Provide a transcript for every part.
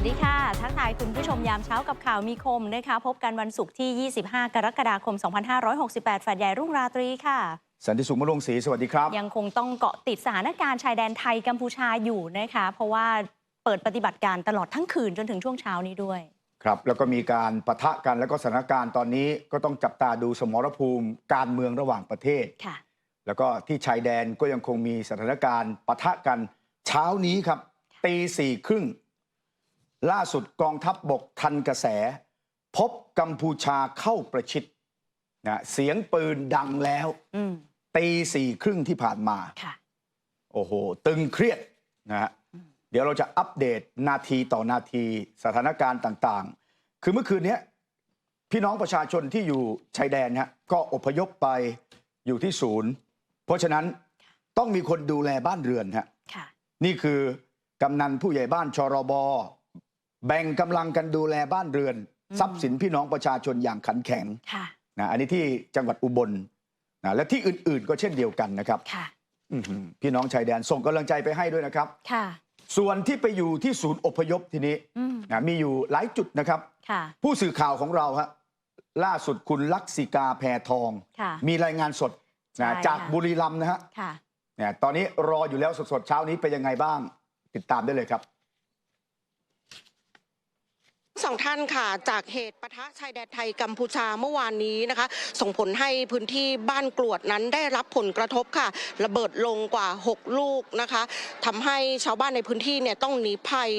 วัสดีค่ะ ทักทายคุณผู้ชมยามเช้ากับข่าวมีคมนะคะ พบกันวันศุกร์ที่ 25 กรกฎาคม 2568แฟดใหญ่รุ่งราตรีค่ะ สันติสุขมะลงศรีสวัสดีครับ ยังคงต้องเกาะติดสถานการณ์ชายแดนไทยกัมพูชาอยู่นะคะ เพราะว่าเปิดปฏิบัติการตลอดทั้งคืนจนถึงช่วงเช้านี้ด้วย ครับ แล้วก็มีการปะทะกันแล้วก็สถานการณ์ตอนนี้ก็ต้องจับตาดูสมรภูมิการเมืองระหว่างประเทศค่ะ แล้วก็ที่ชายแดนก็ยังคงมีสถานการณ์ปะทะกันเช้านี้ครับตีสี่ครึ่ง ล่าสุดกองทัพบบกทันกระแส พบกัมพูชาเข้าประชิดนะเสียงปืนดังแล้วอืมตีสี่ครึ่งที่ผ่านมาค่ะโอ้โห ตึงเครียดนะฮะเดี๋ยวเราจะอัปเดตนาทีต่อนาทีสถานการณ์ต่างๆ คือเมื่อคืนนี้พี่น้องประชาชนที่อยู่ชายแดนฮะก็อพยพไปอยู่ที่ศูนย์ เพราะฉะนั้นต้องมีคนดูแลบ้านเรือนฮะค่ะนี่คือกำนันผู้ใหญ่บ้านชรบ แบ่งกำลังกันดูแลบ้านเรือนอืมทรัพย์สินพี่น้องประชาชนอย่างขันแข็งค่ะนะอันนี้ที่จังหวัดอุบลนะและที่อื่นๆก็เช่นเดียวกันนะครับค่ะอื้อหือพี่น้องชายแดนส่งกำลังใจไปให้ด้วยนะครับค่ะส่วนที่ไปอยู่ที่ศูนย์อพยพทีนี้อืมนะมีอยู่หลายจุดนะครับค่ะผู้สื่อข่าวของเราฮะล่าสุดคุณลักษิกาแพทองค่ะมีรายงานสดใช่นะจากค่ะบุรีรัมย์นะฮะค่ะเนี่ยตอนนี้รออยู่แล้วสดๆเช้านี้เป็นยังไงบ้าง ติดตามได้เลยครับ สองท่านค่ะจากเหตุปะทะชายแดนไทยกัมพูชาเมื่อวานนี้นะคะ ส่งผลให้พื้นที่บ้านกรวดนั้นได้รับผลกระทบค่ะ ระเบิดลงกว่า 6 ลูกนะคะทำให้ชาวบ้านในพื้นที่เนี่ยต้องหนีภัย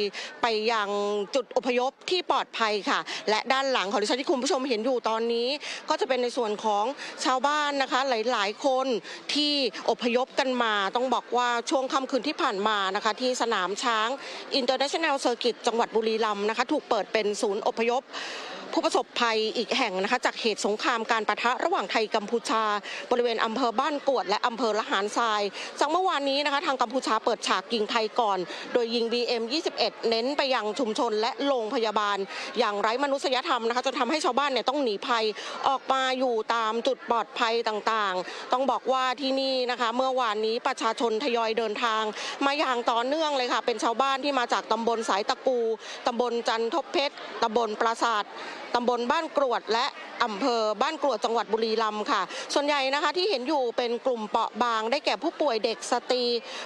ไปยังจุดอพยพที่ปลอดภัยค่ะ และด้านหลังของดิฉันที่คุณผู้ชมเห็นอยู่ตอนนี้ ก็จะเป็นในส่วนของชาวบ้านนะคะ หลาย ๆ คนที่อพยพกันมา ต้องบอกว่าช่วงค่ำคืนที่ผ่านมานะคะ ที่สนามช้าง International Circuit จังหวัดบุรีรัมย์นะคะ ถูกเปิดเป็นศูนย์อพยพ ผู้ประสบภัยอีกแห่งนะคะ จากเหตุสงครามการปะทะระหว่างไทยกัมพูชา บริเวณอำเภอบ้านกวด และอำเภอละหารทรายจากเมื่อวานนี้นะคะทางกัมพูชาเปิดฉากยิงไทยก่อน โดยยิง BM 21 เน้นไปยังชุมชนและโรงพยาบาล อย่างไร้มนุษยธรรมนะคะจนทำให้ชาวบ้านเนี่ยต้องหนีภัยออกมาอยู่ตามจุดปลอดภัยต่างๆ ต้องบอกว่าที่นี่นะคะ เมื่อวานนี้ประชาชนทยอยเดินทาง มาอย่างต่อเนื่องเลยค่ะ เป็นชาวบ้านที่มาจากตำบลสายตะกูตำบลจันทบเพชรตำบลปราสาทต ตำบลบ้านกรวดและอำเภอบ้านกรวดจังหวัดบุรีรัมย์ค่ะ ส่วนใหญ่นะคะที่เห็นอยู่เป็นกลุ่มเปราะบาง ได้แก่ผู้ป่วยเด็กสตรี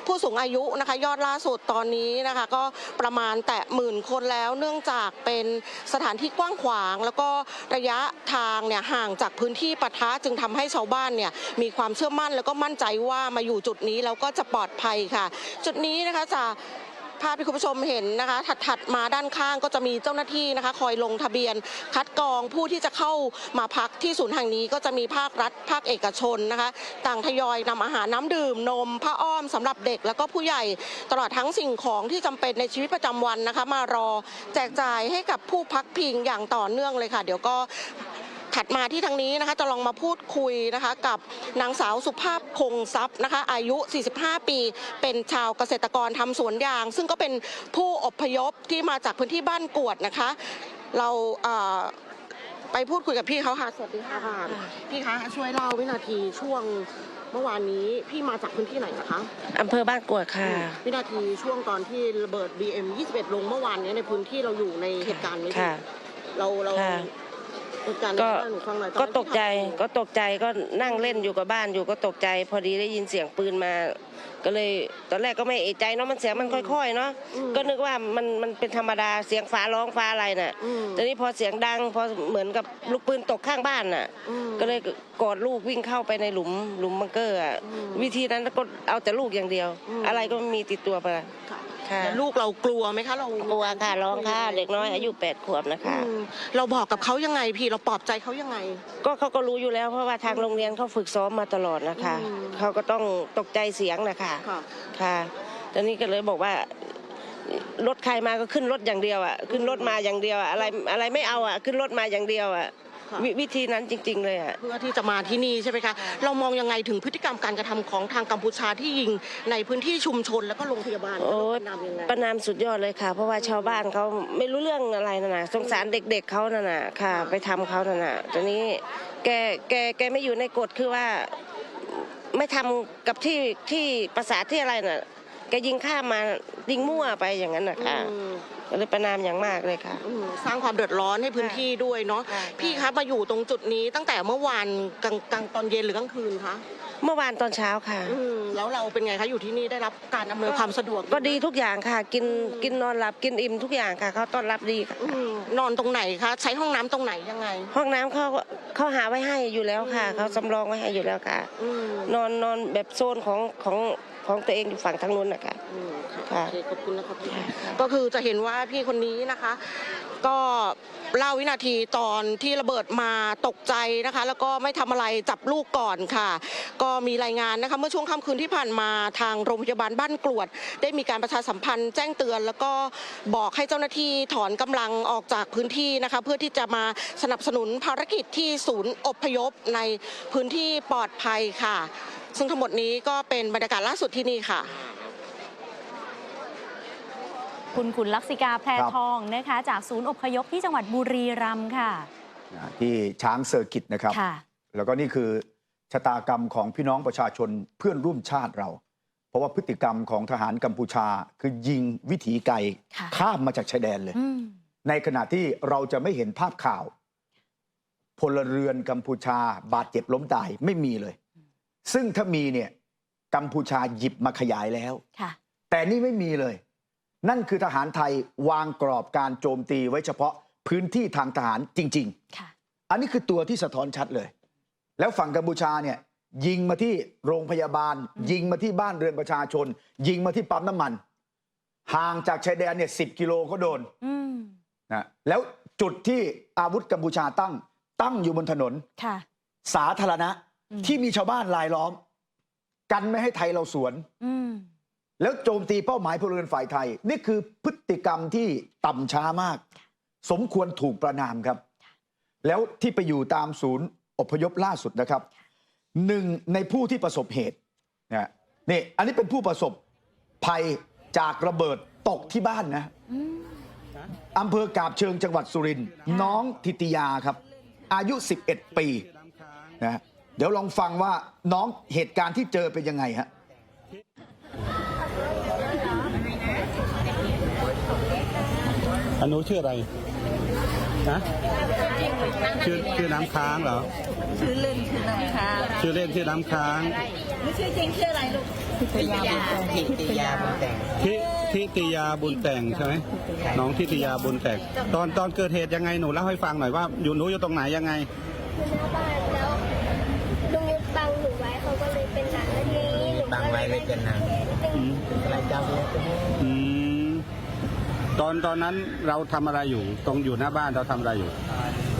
ผู้สูงอายุนะคะ ยอดล่าสุดตอนนี้นะคะ ก็ประมาณแตะหมื่นคนแล้ว เนื่องจากเป็นสถานที่กว้างขวาง แล้วก็ระยะทางเนี่ยห่างจากพื้นที่ปะทะจึงทำให้ชาวบ้านเนี่ยมีความเชื่อมั่นแล้วก็มั่นใจว่ามาอยู่จุดนี้แล้วก็จะปลอดภัยค่ะ จุดนี้นะคะจะ ภาพที่คุณผู้ชมเห็นนะคะถัดๆมาด้านข้างก็จะมีเจ้าหน้าที่นะคะ คอยลงทะเบียน คัดกรองผู้ที่จะเข้ามาพักที่ศูนย์แห่งนี้ก็จะมีภาครัฐ ภาคเอกชนนะคะ ต่างทยอยนำอาหารน้ำดื่มนมผ้าอ้อมสำหรับเด็กแล้วก็ผู้ใหญ่ตลอดทั้งสิ่งของที่จำเป็นในชีวิตประจำวันนะคะ มารอแจกจ่ายให้กับผู้พักพิงอย่างต่อเนื่องเลยค่ะ เดี๋ยวก็ ถัดมาที่ทางนี้นะคะจะลองมาพูดคุยนะคะกับนางสาวสุภาพคงทรัพย์นะคะอายุ 45 ปี เป็นชาวเกษตรกรทำสวนยาง ซึ่งก็เป็นผู้อพยพที่มาจากพื้นที่บ้านกวดนะคะ เราเอ่อไปพูดคุยกับพี่เขาค่ะ สวัสดีค่ะ พี่คะช่วยเล่าวินาทีช่วงเมื่อวานนี้พี่มาจากพื้นที่ไหนนะคะอำเภอบ้านกรวดค่ะ วินาทีช่วงตอนที่ระเบิด BM 21 ลงเมื่อวานนี้ในพื้นที่เราอยู่ในเหตุการณ์นี้ค่ะ เราเราค่ะเหตุ การณ์ก็นี้หนูฟังหน่อยอนก็นั้นตกใจพี่ทำอะไรอยู่ก็ตกใจก็นั่งเล่นอยู่กับบ้านอยู่ก็ตกใจ พอดีได้ยินเสียงปืนมา ก็เลยตอนแรกก็ไม่เอะใจเนาะมันเสียงมันค่อยๆเนาะอืมก็นึกว่ามันมันเป็นธรรมดาเสียงฟ้าร้องฟ้าอะไรน่ะอืมแต่นี่พอเสียงดังพอเหมือนกับลูกปืนตกข้างบ้านน่ะอืมก็เลยกอดลูกวิ่งเข้าไปในหลุมหลุมบังเกอร์อะอืมวิธีนั้นก็เอาแต่ลูกอย่างเดียวอืมอะไรก็ไม่มีติดตัวไป ค่ะค่ะแล้วลูกเรากลัวไหมคะเรากลัวค่ะร้องค่ะเด็กน้อยอายุแปดขวบนะคะ อืมเราบอกกับเขายังไงพี่เราปลอบใจเขายังไง ก็เขาก็รู้อยู่แล้วเพราะว่าทางโรงเรียนเขาฝึกซ้อมมาตลอดนะคะอืม เขาก็ต้องตกใจเสียงนะคะค่ะ ค่ะตอนนี้ก็เลยบอกว่ารถใครมาก็ขึ้นรถอย่างเดียวอะขึ้นรถมาอย่างเดียวอะอะไรอะไรไม่เอาอะขึ้นรถมาอย่างเดียวอะ ค่ะ ววิธีนั้นจริง ๆ เลยอะ เพื่อที่จะมาที่นี่ใช่ไหมคะ เรามองยังไงถึงพฤติกรรมการกระทำของทางกัมพูชาที่ยิงในพื้นที่ชุมชนแล้วก็โรงพยาบาลโอ้ยเราประนามยังไงประนามสุดยอดเลยค่ะ เพราะว่าชาวบ้านเขาไม่รู้เรื่องอะไรนะนะสงสารเด็ก ๆเขาน่ะนะค่ะ ไปทำเขาน่ะนะตอนนี้แกแกแกไม่อยู่ในกฎคือว่า ไม่ทำกับที่ที่ภาษาที่อะไรน่ะแกยิงข้ามมายิงมั่วไปอย่างนั้นนะคะอืมก็เลยประนามอย่างมากเลยค่ะ อืมสร้างความเดือดร้อนให้พื้นที่ด้วยเนาะค่ะพี่คะมาอยู่ตรงจุดนี้ตั้งแต่เมื่อวานกลางกลางตอนเย็นหรือกลางคืนคะเมื่อวานตอนเช้าค่ะ อืมแล้วเราเป็นไงคะอยู่ที่นี่ได้รับการอำนวยความสะดวกก็ดีทุกอย่างค่ะ กินกินนอนหลับกินอิ่มทุกอย่างค่ะเขาต้อนรับดีค่ะ อืมนอนตรงไหนคะ ใช้ห้องน้ำตรงไหนยังไง ห้องน้ำเขาเขาหาไว้ให้อยู่แล้วค่ะเขาสำรองไว้ให้อยู่แล้วค่ะ อืมนอนนอนแบบโซนของของ ของตัวเองอยู่ฝั่งทางนู้นนะคะ อืมค่ะค่ะ โอเคขอบคุณนะครับพี่ค่ะก็คือจะเห็นว่าพี่คนนี้นะคะ ก็เล่าวินาทีตอนที่ระเบิดมาตกใจนะคะ แล้วก็ไม่ทำอะไรจับลูกก่อนค่ะ ก็มีรายงานนะคะ เมื่อช่วงค่ำคืนที่ผ่านมาทางโรงพยาบาลบ้านกรวด ได้มีการประชาสัมพันธ์แจ้งเตือน แล้วก็บอกให้เจ้าหน้าที่ถอนกำลังออกจากพื้นที่นะคะ เพื่อที่จะมาสนับสนุนภารกิจที่ศูนย์อพยพในพื้นที่ปลอดภัยค่ะ ซึ่งทั้งหมดนี้ก็เป็นบรรยากาศล่าสุดที่นี่ค่ะ คุณขุนลักษิกาแพรครับทองนะคะจากศูนย์อพยพที่จังหวัดบุรีรัมย์ค่ะนะที่ช้างเซอร์กิตนะครับค่ะแล้วก็นี่คือชะตากรรมของพี่น้องประชาชนเพื่อนร่วมชาติเรา เพราะว่าพฤติกรรมของทหารกัมพูชาคือยิงวิถีไกลค่ะข้ามมาจากชายแดนเลยอืมในขณะที่เราจะไม่เห็นภาพข่าว พลเรือนกัมพูชาบาดเจ็บล้มตายไม่มีเลย ซึ่งถ้ามีเนี่ยกัมพูชาหยิบมาขยายแล้วค่ะแต่นี่ไม่มีเลย นั่นคือทหารไทยวางกรอบการโจมตีไว้เฉพาะพื้นที่ทางทหารจริงๆค่ะอันนี้คือตัวที่สะท้อนชัดเลย แล้วฝั่งกัมพูชาเนี่ยยิงมาที่โรงพยาบาลอืมยิงมาที่บ้านเรือนประชาชน ยิงมาที่ปั๊มน้ำมัน ห่างจากชายแดนเนี่ยสิกิโลก็โดนอืมนะแล้วจุดที่อาวุธกัมพูชาตั้ง ตั้งอยู่บนถนนค่ะสาธารณะอืม ที่มีชาวบ้านรายล้อม กันไม่ให้ไทยเราสวนอืมแล้วโจมตีเป้าหมายพลเรือนฝ่ายไทย นี่คือพฤติกรรมที่ต่ำช้ามาก สมควรถูกประนามครับ แล้วที่ไปอยู่ตามศูนย์อพยพล่าสุดนะครับหนึ่งในผู้ที่ประสบเหตุนะนี่อันนี้เป็นผู้ประสบภัยจากระเบิดตกที่บ้านนะอืมอำเภอกาบเชิงจังหวัดสุรินทร์ค่ะน้องทิติยาครับ อายุ 11 ปีนะ เดี๋ยวลองฟังว่าน้องเหตุการณ์ที่เจอเป็นยังไงฮะอันนู้ชื่ออะไรนะชื่อชื่อน้ำค้างเหรอ ชื่อเล่นชื่อน้ำค้าง ชื่อเล่นชื่อน้ำค้างไม่ชื่อจริงชื่ออะไรลูกทิตยาทิตยาบุญแต่งทิทิติยาบุญแต่งใช่ไหมน้องทิติยาบุญแต่ง ตอนตอนเกิดเหตุยังไงหนูเล่าให้ฟังหน่อยว่าอยู่หนูอยู่ตรงไหนยังไงอยู่หน้าบ้านแล้วลุงยุทธบังหนูไว้เขาก็เลยเป็นหนังแล้วที บังไว้เลยเป็นนังอะไรเจ้าเรียกอืมตอนตอนนั้นเราทำอะไรอยู่ ตรงอยู่หน้าบ้านเราทำอะไรอยู่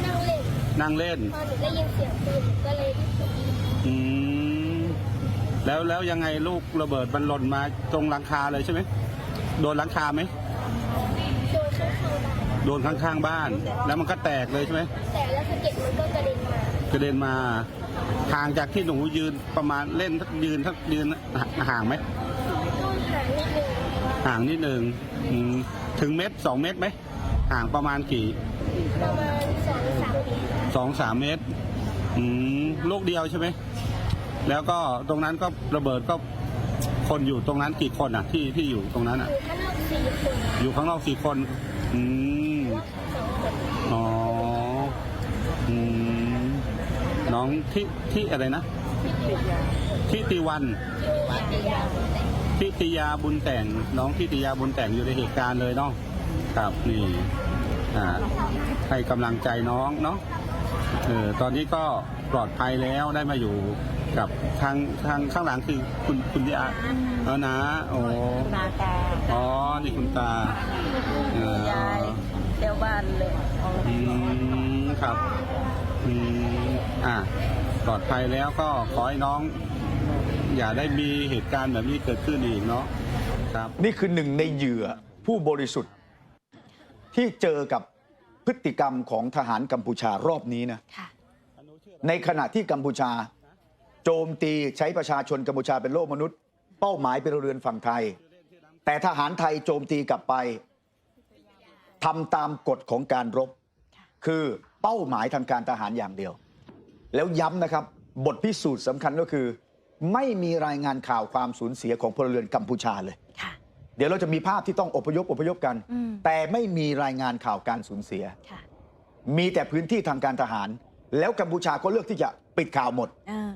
นั่งเล่นนั่งเล่น พอหนูได้ยินเสียงปืนหนูก็เลยรีบไปดูอืมแล้วแล้วยังไงลูกระเบิดมันหล่นมาตรงหลังคาเลยใช่ไหมโดนหลังคาไหมโดนข้างๆบ้านโดนข้างๆบ้าน แล้วมันก็แตกเลยใช่ไหมแต่แล้วสะเก็ดมันก็กระเด็นมากระเด็นมา ห่างจากที่หนูยืนประมาณเล่นทักยืนทักยืนห่างไหมนู่นห่างนิดนึงห่างนิดนึงอืมถึงเมตรสองเมตรไหมห่างประมาณกี่ประมาณสองสามปีสองสามเมตรอืมลูกเดียวใช่ไหมแล้วก็ตรงนั้นก็ระเบิดก็คนอยู่ตรงนั้นกี่คนอะ ที่ที่อยู่ตรงนั้นอะ อยู่ข้างนอกสี่คนอยู่ข้างนอกสี่คน อืม อ๋อ อืม น้องที่ที่อะไรนะที่ติวันทิติยาบุญแต่ง น้องทิติยาบุญแต่งอยู่ในเหตุการณ์เลยเนาะครับนี่อ่าให้กำลังใจน้องเนาะเออตอนนี้ก็ปลอดภัยแล้วได้มาอยู่กับทางทางข้างหลังคือคุณคุณยาเออนะโอ้นาตาอ๋อนี่คุณตาเออยายเที่ยวบ้านเลยเอาอืมครับอืม อะปลอดภัยแล้วก็ขอให้น้อง อย่าได้มีเหตุการณ์แบบนี้เกิดขึ้นอีกเนาะครับ นี่คือหนึ่งในเหยื่อผู้บริสุทธิ์ ที่เจอกับพฤติกรรมของทหารกัมพูชารอบนี้นะค่ะ ในขณะที่กัมพูชา โจมตีใช้ประชาชนกัมพูชาเป็นโลกมนุษย์ เป้าหมายเป็นเรือนฝั่งไทย แต่ทหารไทยโจมตีกลับไปทำตามกฎของการรบ คือเป้าหมายทางการทหารอย่างเดียว แล้วย้ำนะครับ บทพิสูจน์สำคัญก็คือ ไม่มีรายงานข่าวความสูญเสียของพลเรือนกัมพูชาเลย ค่ะ เดี๋ยวเราจะมีภาพที่ต้องอพยพอพยพกัน อืม แต่ไม่มีรายงานข่าวการสูญเสีย ค่ะมีแต่พื้นที่ทางการทหาร แล้วกัมพูชาก็เลือกที่จะปิดข่าวหมด เออ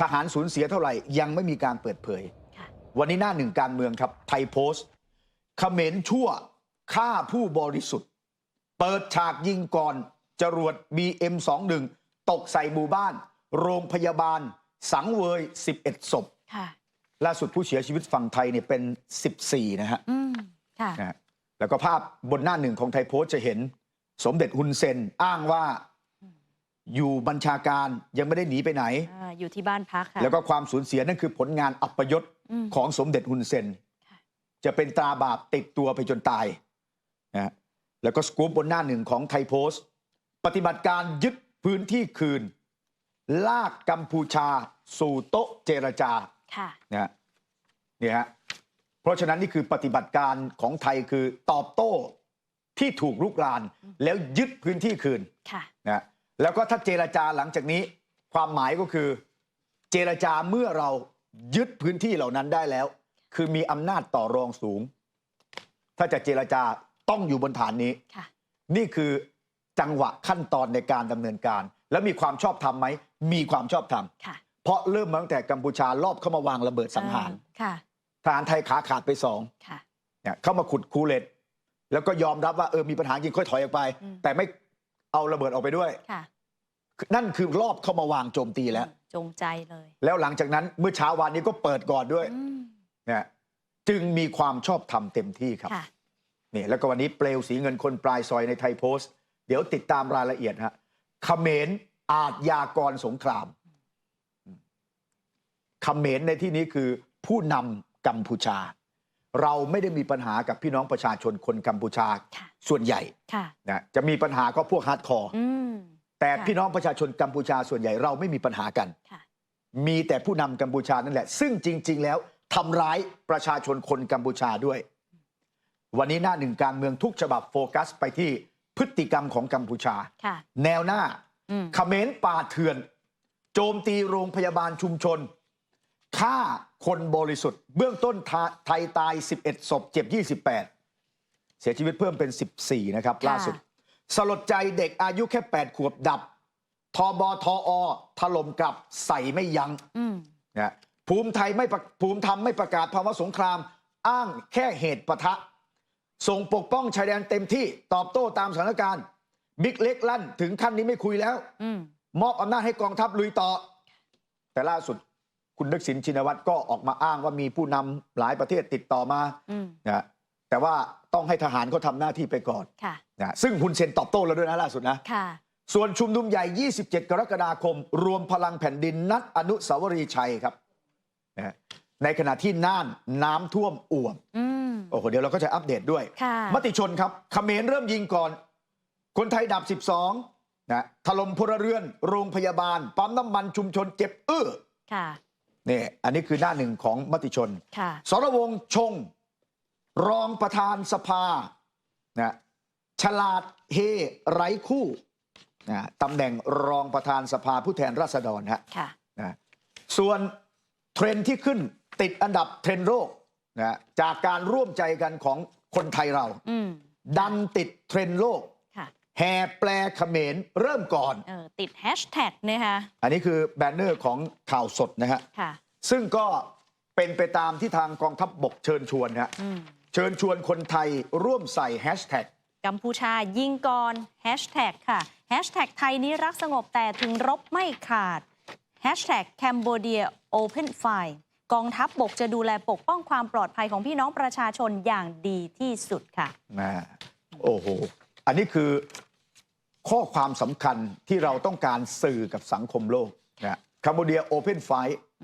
ทหารสูญเสียเท่าไหร่ยังไม่มีการเปิดเผย ค่ะ วันนี้หน้าหนึ่งการเมืองครับ ไทยโพสต์เขมรชั่วฆ่าผู้บริสุทธิ์ เปิดฉากยิงก่อนจรวด BM21 ตกใส่หมู่บ้าน โรงพยาบาล สังเวย 11 ศพ ค่ะล่าสุดผู้เสียชีวิตฝั่งไทยเนี่ยเป็น 14 นะฮะอืมค่ะ นะฮะแล้วก็ภาพบนหน้าหนึ่งของไทยโพสต์จะเห็น สมเด็จฮุนเซนอ้างว่าอยู่บัญชาการยังไม่ได้หนีไปไหน อ่าอยู่ที่บ้านพักค่ะแล้วก็ความสูญเสียนั่นคือผลงานอัปยศ อืม ของสมเด็จฮุนเซน ค่ะ จะเป็นตราบาปติดตัวไปจนตายนะฮะแล้วก็สกู๊ปบนหน้าหนึ่งของไทยโพสต์ ปฏิบัติการยึด พื้นที่คืน ลากกัมพูชา สู่โต๊ะเจรจาค่ะนะฮะเนี่ยฮะเพราะฉะนั้นนี่คือปฏิบัติการของไทยคือตอบโต้ที่ถูกลุกราน แล้วยึดพื้นที่คืนค่ะนะแล้วก็ถ้าเจรจาหลังจากนี้ ความหมายก็คือ เจรจาเมื่อเรายึดพื้นที่เหล่านั้นได้แล้ว คือมีอำนาจต่อรองสูง ถ้าจะเจรจาต้องอยู่บนฐานนี้ค่ะนี่คือ จังหวะขั้นตอนในการดำเนินการ แล้วมีความชอบธรรมไหมมีความชอบธรรมค่ะเพราะเริ่มมาตั้งแต่กัมพูชารอบเข้ามาวางระเบิดสังหารเออค่ะทหารไทยขาขาดไปสองค่ะเนี่ยเข้ามาขุดคูเลตแล้วก็ยอมรับว่าเออมีปัญหาจริงค่อยถอยออกไปอืมแต่ไม่เอาระเบิดออกไปด้วยค่ะนั่นคือรอบเข้ามาวางโจมตีแล้ว จงใจเลย แล้วหลังจากนั้นเมื่อเช้าวานนี้ก็เปิดก่อนด้วยอืมเนี่ยจึงมีความชอบธรรมเต็มที่ครับค่ะนี่แล้วก็วันนี้เปลวสีเงินคนปลายซอยในไทยโพสต์ เดี๋ยวติดตามรายละเอียดฮะเขมรอาจยากรสงครามเขมรในที่นี้คือผู้นำกัมพูชา เราไม่ได้มีปัญหากับพี่น้องประชาชนคนกัมพูชาค่ะส่วนใหญ่ค่ะนะจะมีปัญหาก็พวกฮาร์ดคอร์อืมแต่ค่ะพี่น้องประชาชนกัมพูชาส่วนใหญ่เราไม่มีปัญหากันค่ะมีแต่ผู้นำกัมพูชานั่นแหละ ซึ่งจริง ๆ แล้วทำร้ายประชาชนคนกัมพูชาด้วย วันนี้หน้าหนึ่งการเมืองทุกฉบับโฟกัสไปที่ พฤติกรรมของกัมพูชาค่ะแนวหน้าอืมเขมรป่าเถื่อน โจมตีโรงพยาบาลชุมชนฆ่าคนบริสุทธิ์ เบื้องต้นทาไทยตาย 11 ศพ เจ็บ 28 เสียชีวิตเพิ่มเป็น 14 นะครับค่ะล่าสุด สลดใจเด็กอายุแค่ 8 ขวบดับ ทบทอถล่มกลับใส่ไม่ยัง้งอืมนะภูมิไทยไม่ประภูมิธรรมไม่ประกาศภาวะสงคราม อ้างแค่เหตุปะทะ ส่งปกป้องชายแดนเต็มที่ตอบโต้ตามสถานการณ์ บิ๊กเล็กลั่น ถึงขั้นนี้ไม่คุยแล้วอืมมอบอำนาจให้กองทัพลุยต่อ แต่ล่าสุดคุณนึกสินชินวัตรก็ออกมาอ้างว่ามีผู้นำหลายประเทศติดต่อมาอืมนะแต่ว่าต้องให้ทหารเขาทำหน้าที่ไปก่อนค่ะนะซึ่งฮุนเซนตอบโต้แล้วด้วยนะล่าสุดนะค่ะส่วนชุมนุมใหญ่ 27 กรกฎาคม รวมพลังแผ่นดินนัดอนุสาวรีย์ชัยครับนะ ในขณะที่น่านน้ำท่วมอ่วมอืมโอ้โหเดี๋ยวเราก็จะอัปเดตด้วยค่ะมติชนครับเขมรเริ่มยิงก่อน คนไทยดับ 12นะถล่มพลเรือน โรงพยาบาล ปั๊มน้ำมันชุมชนเจ็บอื้อค่ะนี่อันนี้คือหน้าหนึ่งของมติชนค่ะสรวงศ์ชง รองประธานสภานะฉลาดเฮไร้คู่นะตำแหน่งรองประธานสภาผู้แทนราษฎรฮะค่ะนะส่วนเทรนด์ที่ขึ้น ติดอันดับเทรนด์โลกนะจากการร่วมใจกันของคนไทยเราอืมดันติดเทรนด์โลกค่ะแห่แปลเขมรเริ่มก่อนเออติดแฮชแท็กนะคะอันนี้คือแบนเนอร์ของข่าวสดนะฮะค่ะซึ่งก็เป็นไปตามที่ทางกองทัพบบกเชิญชวนฮะอืมเชิญชวนคนไทยร่วมใส่แฮชแท็กกัมพูชายิงก่อนแฮชแท็กค่ะแฮชแท็กไทยนี้รักสงบแต่ถึงรบไม่ขาดแฮชแท็กแคนเบเดียโอเพนไฟ กองทัพบบกจะดูแลปกป้องความปลอดภัยของพี่น้องประชาชนอย่างดีที่สุดค่ะนะโอ้โห อันนี้คือข้อความสำคัญที่เราต้องการสื่อกับสังคมโลกนะคัมโบเดียโอเพนไฟ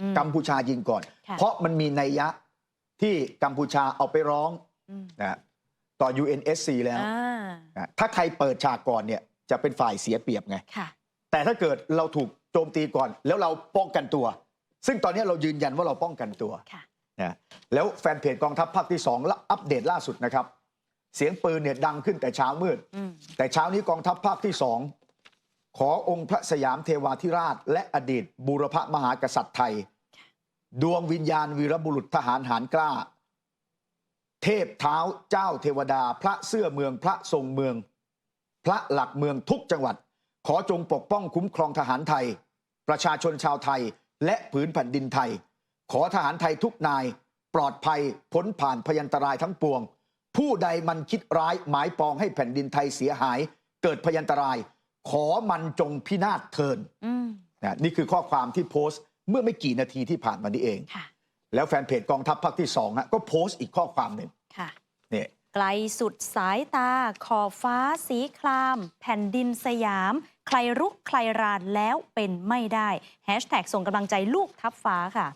อืมกัมพูชายิงก่อนค่ะเพราะมันมีนัยยะที่กัมพูชาเอาไปร้องอืมนะต่อ UNSC แล้วอ่านะถ้าใครเปิดฉากก่อนเนี่ยจะเป็นฝ่ายเสียเปรียบไงค่ะแต่ถ้าเกิดเราถูกโจมตีก่อน แล้วเราป้องกันตัว ซึ่งตอนนี้เรายืนยันว่าเราป้องกันตัวค่ะนะแล้วแฟนเพจกองทัพภาคที่2และอัปเดตล่าสุดนะครับ เสียงปืนเนี่ยดังขึ้นแต่เช้ามืดอืมแต่เช้านี้กองทัพภาคที่สองขอองค์พระสยามเทวาธิราช และอดีตบูรพมหากษัตริย์ไทย ดวงวิญญาณวีรบุรุษทหารหารกล้า เทพเท้าเจ้าเทวดา พระเสื้อเมืองพระทรงเมือง พระหลักเมืองทุกจังหวัด ขอจงปกป้องคุ้มครองทหารไทย ประชาชนชาวไทย และผืนแผ่นดินไทย ขอทหารไทยทุกนาย ปลอดภัยพ้นผ่านพยันตรายทั้งปวง ผู้ใดมันคิดร้ายหมายปองให้แผ่นดินไทยเสียหาย เกิดพยันตราย ขอมันจงพินาศเทินอืมนะนี่คือข้อความที่โพสต์เมื่อไม่กี่นาทีที่ผ่านมานี้เองค่ะแล้วแฟนเพจกองทัพภาคที่สองฮะก็โพสต์อีกข้อความหนึ่งค่ะเนี่ย ไกลสุดสายตา ขอบฟ้าสีคราม แผ่นดินสยาม ใครรุกใครรานแล้วเป็นไม่ได้แฮชแท็กส่งกำลังใจลูกทัพฟ้าค่ะ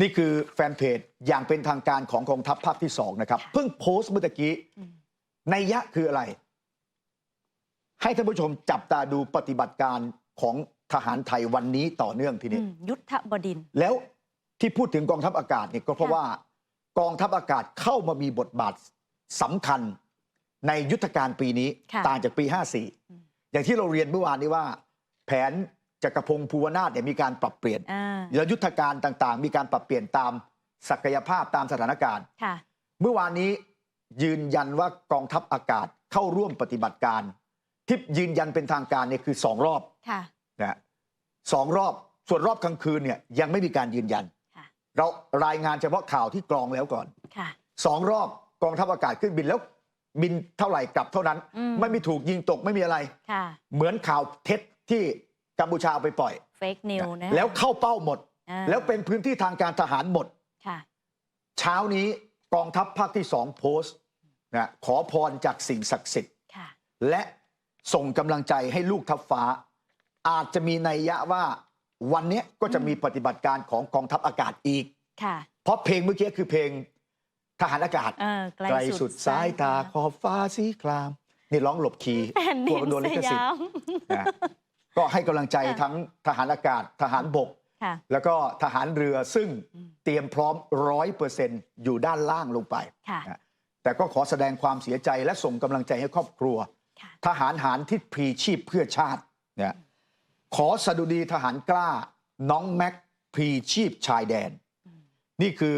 นี่คือแฟนเพจอย่างเป็นทางการของกองทัพภาคที่สองนะครับค่ะเพิ่งโพสต์เมื่อตะกี้อืมในยยะคืออะไร ให้ท่านผู้ชมจับตาดูปฏิบัติการของทหารไทยวันนี้ต่อเนื่องทีนี้อืมยุทธบดินทร์แล้วที่พูดถึงกองทัพอากาศเนี่ยก็เพราะค่ะว่ากองทัพอากาศเข้ามามีบทบาท สำคัญในยุทธการปีนี้ค่ะต่างจากปีอืม54 อย่างที่เราเรียนเมื่อวานนี้ว่า แผนจักรพงศ์ภูวนาถเนี่ยมีการปรับเปลี่ยนอ่าแล้วยุทธการต่างๆ มีการปรับเปลี่ยนตามศักยภาพตามสถานการณ์ค่ะเมื่อวานนี้ยืนยันว่ากองทัพอากาศเข้าร่วมปฏิบัติการ ที่ยืนยันเป็นทางการเนี่ยคือสองรอบค่ะนะฮะสองรอบส่วนรอบกลางคืนเนี่ยยังไม่มีการยืนยันค่ะเรารายงานเฉพาะข่าวที่กรองแล้วก่อนค่ะสองรอบ กองทัพอากาศขึ้นบินแล้วบินเท่าไหร่กลับเท่านั้น อืม ไม่มีถูกยิงตกไม่มีอะไร ค่ะ เหมือนข่าวเท็จที่กัมพูชาเอาไปปล่อย เฟกนิวนะแล้วเข้าเป้าหมด อ่าแล้วเป็นพื้นที่ทางการทหารหมด ค่ะ เช้านี้กองทัพภาคที่สองโพสต์นะขอพรจากสิ่งศักดิ์สิทธิ์ ค่ะ และส่งกำลังใจให้ลูกทัพฟ้า อาจจะมีนัยยะว่าวันนี้ก็จะมีปฏิบัติการของกองทัพอากาศอีก ค่ะ เพราะเพลงเมื่อกี้คือเพลง ทหารอากาศเออไกลไกลสุสุดดสายตาขอบฟ้าสีคราม นี่ร้องหลบคีย์แผ่นกดิลัวนโดนลิสขสิทยาธิ์มนะก็ให้กำลังใจค่ะทั้งทหารอากาศทหารบกค่ะแล้วก็ทหารเรือซึ่งอืมเตรียมพร้อมร้อยเปอร์เซ็นต์อยู่ด้านล่างลงไปค่ะนะแต่ก็ขอแสดงความเสียใจและส่งกำลังใจให้ครอบครัวค่ะทหารหารที่พลีชีพเพื่อชาติเนี่ยขอสดุดีทหารกล้า น้องแม็กพลีชีพชายแดน นี่คือ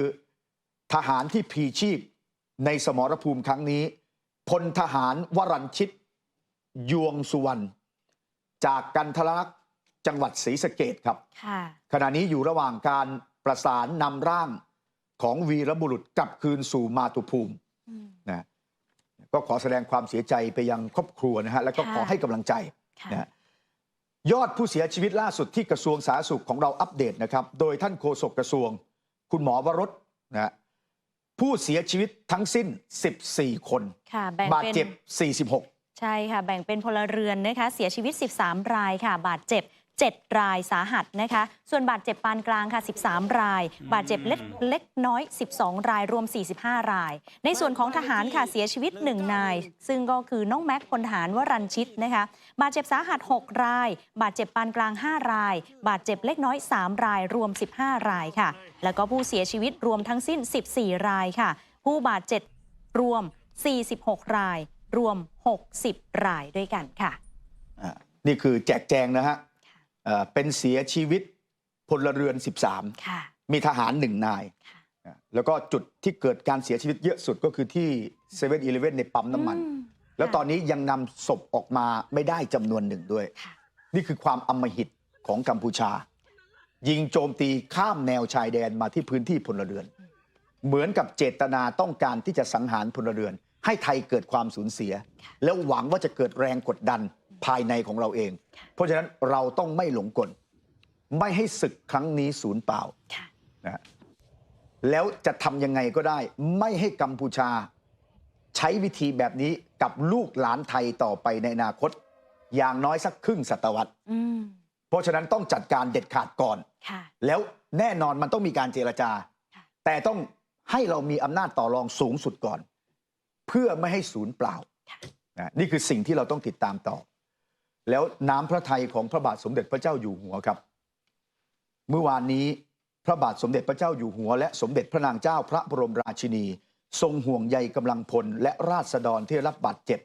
ทหารที่พลีชีพในสมรภูมิครั้งนี้พลทหารวรัญชิต ยวงสุวรรณจากกันทรลักษณ์จังหวัดศรีสะเกดครับค่ะขณะนี้อยู่ระหว่างการประสานนำร่างของวีรบุรุษกลับคืนสู่มาตุภูมิอืมนะก็ขอแสดงความเสียใจไปยังครอบครัวนะฮะแล้วก็ค่ะขอให้กำลังใจค่ะนะฮะยอดผู้เสียชีวิตล่าสุดที่กระทรวงสาธารณสุขของเราอัปเดตนะครับ โดยท่านโฆษกกระทรวง คุณหมอวรสนะฮะ ผู้เสียชีวิตทั้งสิ้น 14 คนค่ะแบ่งบาดเป็นเจ็บ 46 ใช่ค่ะ แบ่งเป็นพลเรือนนะคะ เสียชีวิต 13 รายค่ะ บาดเจ็บ 7 รายสาหัสนะคะ ส่วนบาดเจ็บปานกลางค่ะ 13 ราย บาดเจ็บเล็กเล็กน้อย 12 รายรวม 45 ราย ในส่วนของทหารค่ะเสียชีวิต 1 นาย ซึ่งก็คือน้องแม็กพลทหารวรัญชิตนะคะ บาดเจ็บสาหัส 6 ราย บาดเจ็บปานกลาง 5 ราย บาดเจ็บเล็กน้อย 3 ราย รวม 15 รายค่ะ แล้วก็ผู้เสียชีวิตรวมทั้งสิ้น 14 รายค่ะ ผู้บาดเจ็บรวม 46 ราย รวม 60 รายด้วยกันค่ะอ่านี่คือแจกแจงนะฮะ เอ่อเป็นเสียชีวิตพลเรือน 13ค่ะมีทหารหนึ่งนายค่ะอ่าแล้วก็จุดที่เกิดการเสียชีวิตเยอะสุดก็คือที่7 e เ e ่ e อในปั๊มน้ำมันอืมแล้วตอนนี้ยังนำศพออกมาไม่ได้จำนวนหนึ่งด้วยค่ะนี่คือความอำมหิตของกัมพูชา ยิงโจมตีข้ามแนวชายแดนมาที่พื้นที่พลเรือน เหมือนกับเจตนาต้องการที่จะสังหารพลเรือน ให้ไทยเกิดความสูญเสีย แล้วหวังว่าจะเกิดแรงกดดัน ภายในของเราเอง เพราะฉะนั้นเราต้องไม่หลงกล ไม่ให้ศึกครั้งนี้สูญเปล่าค่ะนะฮะแล้วจะทำยังไงก็ได้ ไม่ให้กัมพูชา ใช้วิธีแบบนี้กับลูกหลานไทยต่อไปในอนาคต อย่างน้อยสักครึ่งศตวรรษอืมเพราะฉะนั้นต้องจัดการเด็ดขาดก่อนค่ะแล้วแน่นอนมันต้องมีการเจรจาค่ะแต่ต้องให้เรามีอำนาจต่อรองสูงสุดก่อน เพื่อไม่ให้สูญเปล่าค่ะนะนี่คือสิ่งที่เราต้องติดตามต่อ แล้วน้ำพระทัยของพระบาทสมเด็จพระเจ้าอยู่หัวครับ เมื่อวานนี้พระบาทสมเด็จพระเจ้าอยู่หัว และสมเด็จพระนางเจ้าพระบรมราชินี ทรงห่วงใยกำลังพลและราษฎรที่รับบาดเจ็บ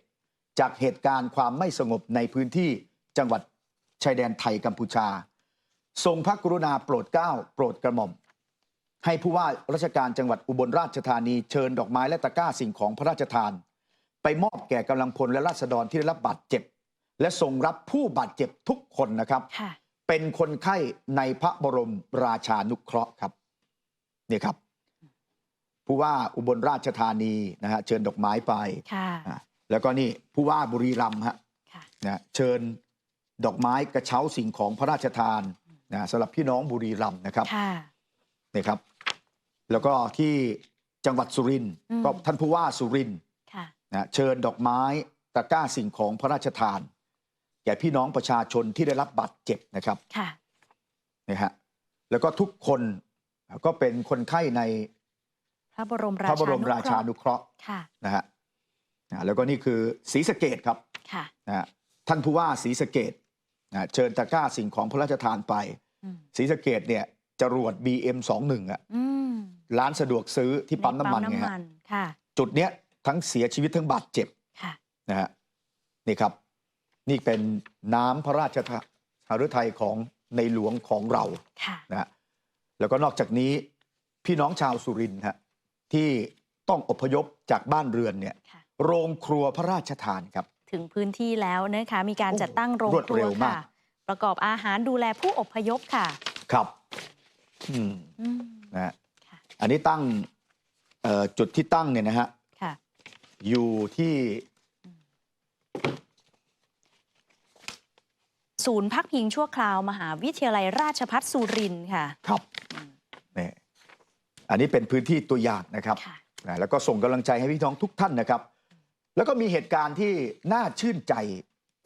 จากเหตุการณ์ความไม่สงบในพื้นที่จังหวัดชายแดนไทยกัมพูชา ทรงพระกรุณาโปรดเกล้าโปรดกระหม่อม ให้ผู้ว่าราชการจังหวัดอุบลราชธานีเชิญดอกไม้และตะกร้าสิ่งของพระราชทาน ไปมอบแก่กำลังพลและราษฎรที่ได้รับบาดเจ็บ และทรงรับผู้บาดเจ็บทุกคนนะครับค่ะเป็นคนไข้ในพระบรมราชานุเคราะห์ครับนี่ครับผู้ว่าอุบลราชธานีนะฮะเชิญดอกไม้ไปค่ะอะแล้วก็นี่ผู้ว่าบุรีรัมย์ฮะค่ะนะเชิญดอกไม้กระเช้าสิ่งของพระราชทานนะสำหรับพี่น้องบุรีรัมย์นะครับค่ะนี่ครับ แล้วก็ที่จังหวัดสุรินทร์อืมก็ท่านผู้ว่าสุรินทร์ค่ะนะเชิญดอกไม้ตะกร้าสิ่งของพระราชทาน แก่พี่น้องประชาชนที่ได้รับบาดเจ็บนะครับค่ะนะฮะแล้วก็ทุกคนก็เป็นคนไข้ในพระบรมราพระบรมชาราชานุเคราะห์ค่ะนะฮะนะแล้วก็นี่คือศรีสะเกดครับค่ะนะฮะท่านผู้ว่าศรีสะเกดนะเชิญตะกร้าสิ่งของพระราชทานไปอืมศรีสะเกดเนี่ยจรวด BM21 อะอืมร้านสะดวกซื้อที่ปั๊มน้ำมันใไงฮะค่ะจุดเนี้ยทั้งเสียชีวิตทั้งบาดเจ็บค่ะนะฮะนี่ครับ นี่เป็นน้ำพระราชทานฤทัยของในหลวงของเราค่ะนะฮะแล้วก็นอกจากนี้พี่น้องชาวสุรินทร์ฮะที่ต้องอพยพจากบ้านเรือนเนี่ยค่ะโรงครัวพระราชทานครับ ถึงพื้นที่แล้วนะคะ มีการโอ้จัดตั้งโรงรวดครัเร็ววมากค่ะ ประกอบอาหารดูแลผู้อพยพค่ะ ครับอืมอืมนะฮะค่ะอันนี้ตั้งเอ่อจุดที่ตั้งเนี่ยนะฮะค่ะอยู่ที่ ศูนย์พักพิงชั่วคราวมหาวิทยาลัยราชภัฏสุรินทร์ค่ะ ครับนี่อันนี้เป็นพื้นที่ตัวอย่างนะครับ ค่ะนะแล้วก็ส่งกำลังใจให้พี่น้องทุกท่านนะครับ แล้วก็มีเหตุการณ์ที่น่าชื่นใจ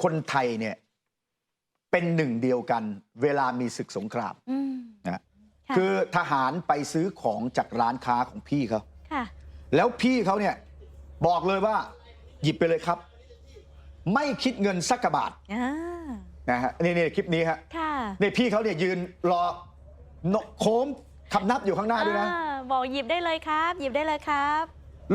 คนไทยเนี่ยเป็นหนึ่งเดียวกัน เวลามีศึกสงคราม อืมนะค่ะ คือทหารไปซื้อของจากร้านค้าของพี่เขา ค่ะ แล้วพี่เขาเนี่ยบอกเลยว่า หยิบไปเลยครับ ไม่คิดเงินสักกะบาท อ่า นะฮะนี่นี่คลิปนี้ฮะค่ะนี่พี่เขาเนี่ยยืนรอนกโค้งคำนับอยู่ข้างหน้าด้วยนะอ่าบอกหยิบได้เลยครับ หยิบได้เลยครับ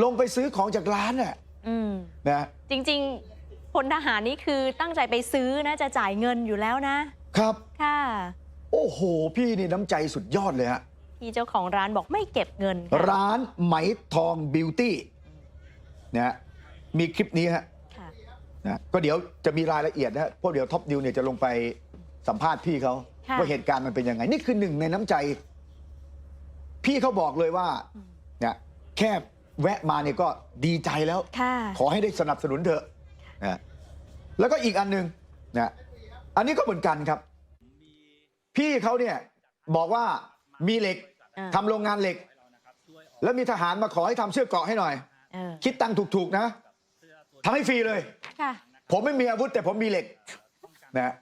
ลงไปซื้อของจากร้านน่ะอืม นะจริงๆพลทหารนี่คือตั้งใจไปซื้อนะจะจ่ายเงินอยู่แล้วนะ ครับ ค่ะ โอ้โห พี่นี่น้ำใจสุดยอดเลยฮะ พี่เจ้าของร้านบอกไม่เก็บเงินค่ะ ร้านไหมทองบิวตี้นะฮะมีคลิปนี้ฮะค่ะ นะก็เดี๋ยวจะมีรายละเอียดนะฮะเพราะเดี๋ยวท็อปดิวเนี่ยจะลงไปสัมภาษณ์พี่เขาค่ะ ว่าเหตุการณ์มันเป็นยังไง นี่คือหนึ่งในน้ำใจ พี่เขาบอกเลยว่าเนี่ยแค่แวะมาเนี่ยก็ดีใจแล้ว ค่ะ ขอให้ได้สนับสนุนเถอะนะแล้วก็อีกอันหนึ่งนะอันนี้ก็เหมือนกันครับ พี่เขาเนี่ยบอกว่ามีเหล็กอ่า ทำโรงงานเหล็ก แล้วมีทหารมาขอให้ทำเสื้อเกราะให้หน่อย เออคิดตังค์ถูกๆนะ ทำให้ฟรีเลย ค่ะผมไม่มีอาวุธแต่ผมมีเหล็กนะ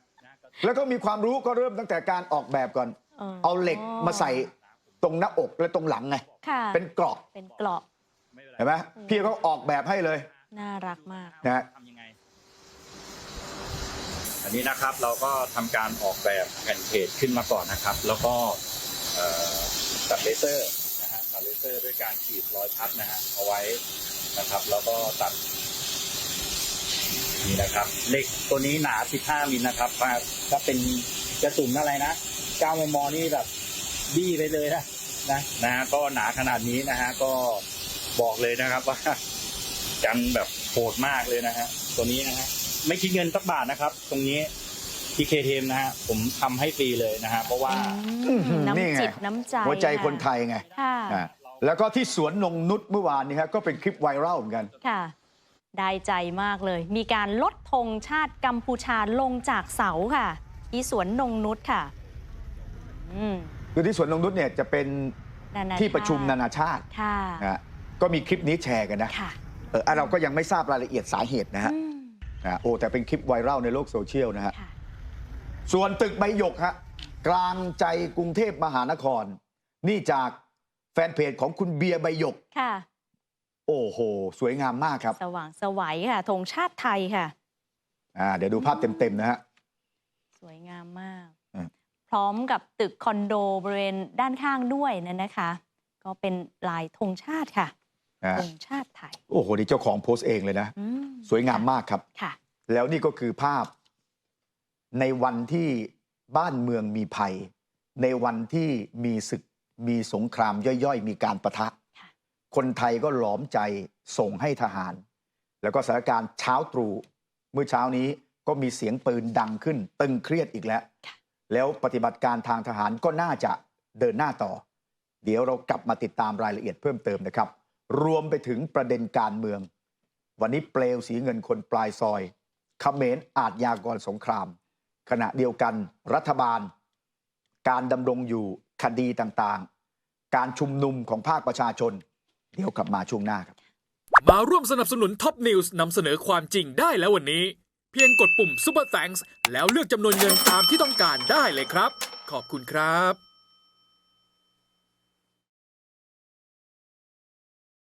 แล้วก็มีความรู้ก็เริ่มตั้งแต่การออกแบบก่อนเออเอาเหล็กมาใส่ตรงหน้าอกและตรงหลังไง ค่ะเป็นเกราะเป็นเกราะเห็นไหมพี่เขาออกแบบให้เลยน่ารักมากนะฮะอันนี้นะครับเราก็ทำการออกแบบแผ่นเพจขึ้นมาก่อนนะครับ แล้วก็เอ่อตัดเลเซอร์นะฮะตัดเลเซอร์ด้วยการขีดรอยพัดนะฮะเอาไว้นะครับ แล้วก็ตัด นี่นะครับเหล็กตัวนี้หนา 15มิลนะครับถ้าถ้าเป็นกระสุนอะไรนะ9มมนี่แบบบี้ไปเลยนะนะนะฮะก็หนาขนาดนี้นะฮะก็บอกเลยนะครับว่ากันแบบโหดมากเลยนะฮะตัวนี้นะฮะไม่คิดเงินสักบาทนะครับ ตรงนี้ที่เคเทมนะฮะผมทำให้ฟรีเลยนะฮะเพราะว่าอืมนี่ไงน้ำจิตน้ำใจหัวใจะคนไทยไงค่ะอะแล้วก็ที่สวนนงนุชเมื่อวานนี้ฮะก็เป็นคลิปไวรัลเหมือนกันค่ะ ได้ใจมากเลย มีการลดธงชาติกัมพูชาลงจากเสาค่ะ ที่สวนนงนุชค่ะ อืมคือที่สวนนงนุชเนี่ยจะเป็นนานาที่ประชุมนาชาตินาชาติค่ะนะฮะก็มีคลิปนี้แชร์กันนะค่ะเอออะเราก็ยังไม่ทราบรายละเอียดสาเหตุนะฮะอืมนะโอ้แต่เป็นคลิปไวรัลในโลกโซเชียลนะฮะค่ะส่วนตึกใบหยกฮะกลางใจกรุงเทพมหานคร นี่จากแฟนเพจของคุณเบียร์ใบหยกค่ะ โอ้โห สวยงามมากครับ สว่างสวัยค่ะธงชาติไทยค่ะ อ่า เดี๋ยวดูภาพเต็ม ๆ นะฮะ สวยงามมากอืมพร้อมกับตึกคอนโดบริเวณด้านข้างด้วยนั่นนะคะ ก็เป็นลายธงชาติค่ะอ่าธงชาติไทย โอ้โห นี่เจ้าของโพสต์เองเลยนะอืมสวยงามมากครับค่ะ แล้วนี่ก็คือภาพ ในวันที่บ้านเมืองมีภัย ในวันที่มีศึกมีสงครามย่อยๆ มีการประทะ คนไทยก็หลอมใจส่งให้ทหาร แล้วก็สถานการณ์เช้าตรู่เมื่อเช้านี้ก็มีเสียงปืนดังขึ้น ตึงเครียดอีกแล้ว แล้วปฏิบัติการทางทหารก็น่าจะเดินหน้าต่อ เดี๋ยวเรากลับมาติดตามรายละเอียดเพิ่มเติมนะครับ รวมไปถึงประเด็นการเมือง วันนี้เปลวสีเงินคนปลายซอยเขมรอาจยากรสงคราม ขณะเดียวกันรัฐบาล การดำรงอยู่คดีต่างๆ การชุมนุมของภาคประชาชน เดี๋ยวกลับมาช่วงหน้าครับ มาร่วมสนับสนุนท็อปนิวส์นำเสนอความจริงได้แล้ววันนี้ เพียงกดปุ่ม Super Thanks แล้วเลือกจำนวนเงินตามที่ต้องการได้เลยครับ ขอบคุณครับ